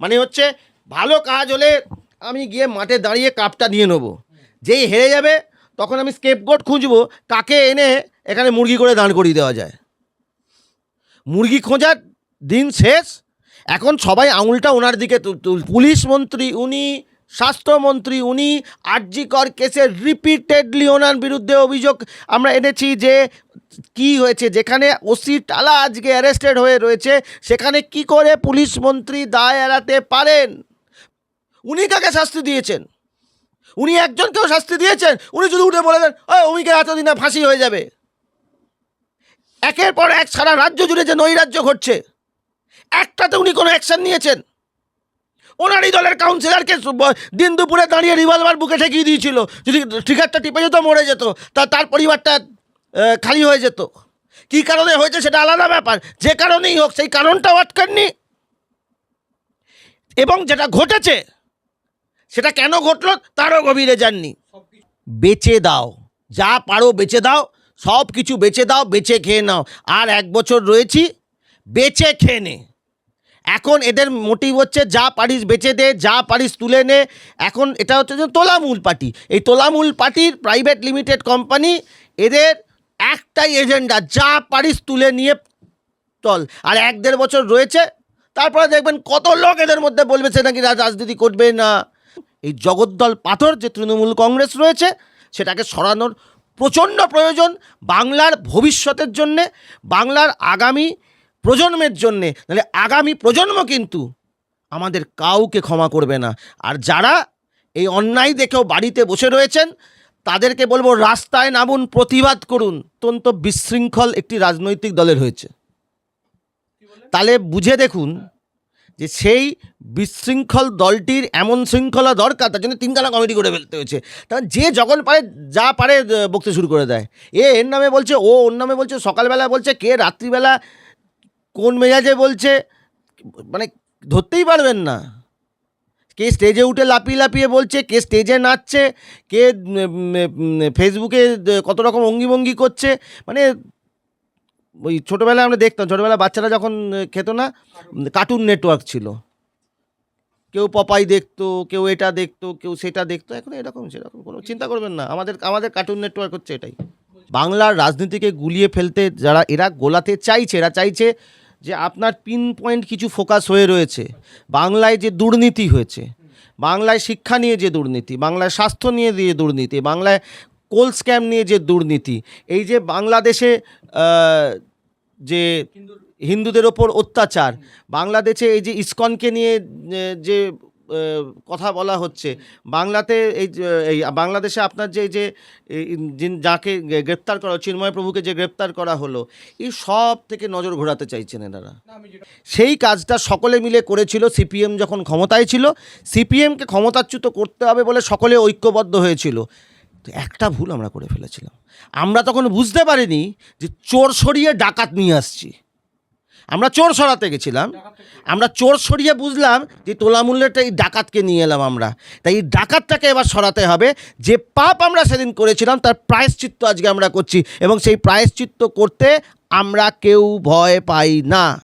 মানে হচ্ছে ভালো কাজ হলে আমি গিয়ে মাঠে দাঁড়িয়ে কাপটা নিয়ে নেব। যেই হেরে যাবে, তখন আমি স্কেপ স্কেপগোট খুঁজবো কাকে এনে এখানে মুরগি করে দাঁড় করিয়ে দেওয়া যায়। মুরগি খোঁজার দিন শেষ। এখন সবাই আঙুলটা ওনার দিকে পুলিশ মন্ত্রী, উনি স্বাস্থ্যমন্ত্রী উনি আরজি কর কেসে রিপিটেডলি ওনার বিরুদ্ধে অভিযোগ আমরা এনেছি যে কি হয়েছে, যেখানে ওসি টালা আজকে অ্যারেস্টেড হয়ে রয়েছে, সেখানে কি করে পুলিশ মন্ত্রী দায় এড়াতে পারেন? উনি কাকে শাস্তি দিয়েছেন? উনি একজনকেও শাস্তি দিয়েছেন? উনি শুধু উঠে বলে দেন, ওই অমিকে এতদিনে ফাঁসি হয়ে যাবে। একের পর এক সারা রাজ্য জুড়ে যে নৈরাজ্য ঘটছে, একটাতে উনি কোনো অ্যাকশন নিয়েছেন? ওনারই দলের কাউন্সিলরকে দিন দুপুরে দাঁড়িয়ে রিভলভার বুকে ঠেকিয়ে দিয়েছিল। যদি ট্রিগারটা টিপে যেত, মরে যেত। তা তার পরিবারটা খালি হয়ে যেত। কী কারণে হয়েছে সেটা আলাদা ব্যাপার। যে কারণেই হোক, সেই কারণটাও আটকাননি। এবং যেটা ঘটেছে, সেটা কেন ঘটলো তারও গভীরে যাননি বেচে দাও। যা পারো বেচে দাও। সব কিছু বেচে দাও, বেচে খেয়ে নাও। আর এক বছর রয়েছি, বেচে খেয়ে নে। এখন এদের মোটিভ হচ্ছে যা পারিস বেচে দে, যা পারিস তুলে নে। এখন এটা হচ্ছে যে তোলামূল পার্টি। এই তোলামূল পার্টির প্রাইভেট লিমিটেড কোম্পানি এদের একটাই এজেন্ডা যা পারিস তুলে নিয়ে চল। আর এক দেড় বছর রয়েছে, তারপরে দেখবেন কত লোক এদের মধ্যে বলবে সে নাকি রাজনীতি করবে না। এই জগদ্দল পাথর যে তৃণমূল কংগ্রেস রয়েছে, সেটাকে সরানোর প্রচণ্ড প্রয়োজন বাংলার ভবিষ্যতের জন্যে। বাংলার আগামী প্রজন্মের জন্যে, নাহলে আগামী প্রজন্ম কিন্তু আমাদের কাউকে ক্ষমা করবে না। আর যারা এই অন্যায় দেখেও বাড়িতে বসে রয়েছেন, তাদেরকে বলব রাস্তায় নামুন, প্রতিবাদ করুন। অত্যন্ত বিশৃঙ্খল একটি রাজনৈতিক দলের হয়েছে। তাহলে বুঝে দেখুন যে সেই বিশৃঙ্খল দলটির এমন শৃঙ্খলা দরকার, তার জন্য তিনখানা কমিটি করে ফেলতে হয়েছে। তার যে যখন পারে, যা পারে বকতে শুরু করে দেয়। এ এর নামে বলছে, ও ওর নামে বলছে, সকালবেলা বলছে, কে রাত্রিবেলা কোন মেজাজে বলছে মানে ধরতেই পারবেন না। কে স্টেজে উঠে লাপিয়ে লাপিয়ে বলছে, কে স্টেজে নাচছে, কে ফেসবুকে কত রকম অঙ্গিভঙ্গি করছে মানে ওই ছোটোবেলায় আমরা দেখতাম, ছোটোবেলায় বাচ্চারা যখন খেত না কার্টুন নেটওয়ার্ক ছিল। কেউ পপাই দেখতো, কেউ এটা দেখতো, কেউ সেটা দেখতো, এখন এরকম, সেরকম কোনো চিন্তা করবেন না, আমাদের আমাদের কার্টুন নেটওয়ার্ক হচ্ছে এটাই। বাংলার রাজনীতিকে গুলিয়ে ফেলতে যারা, এরা গোলাতে চাইছে, এরা চাইছে যে আপনার পিন পয়েন্ট কিছু ফোকাস হয়ে রয়েছে। বাংলায় যে দুর্নীতি হয়েছে, বাংলায় শিক্ষা নিয়ে যে দুর্নীতি, বাংলায় স্বাস্থ্য নিয়ে যে দুর্নীতি, বাংলায় কোল স্ক্যাম নিয়ে যে দুর্নীতি, এই যে বাংলাদেশে যে হিন্দুদের ওপর অত্যাচার, বাংলাদেশে এই যে ইসকনকে নিয়ে যে কথা বলা হচ্ছে। বাংলাতে এই এই বাংলাদেশে আপনার যে এই যে যাকে গ্রেপ্তার করা চিন্ময় প্রভুকে যে গ্রেপ্তার করা হলো এই সব থেকে নজর ঘোরাতে চাইছেন এনারা। সেই কাজটা সকলে মিলে করেছিল সিপিএম যখন ক্ষমতায় ছিল সিপিএমকে ক্ষমতাচ্যুত করতে হবে বলে সকলে ঐক্যবদ্ধ হয়েছিল। তো একটা ভুল আমরা করে ফেলেছিলাম। আমরা তখন বুঝতে পারিনি যে চোর সরিয়ে ডাকাত নিয়ে আসছি। আমরা চোর সরাতে গেছিলাম। আমরা চোর সরিয়ে বুঝলাম যে তোলামূল্যটা এই ডাকাতকে নিয়ে এলাম আমরা। তাই এই ডাকাতটাকে এবার সরাতে হবে। যে পাপ আমরা সেদিন করেছিলাম, তার প্রায়শ্চিত্ত আজকে আমরা করছি এবং সেই প্রায়শ্চিত্ত করতে আমরা কেউ ভয় পাই না।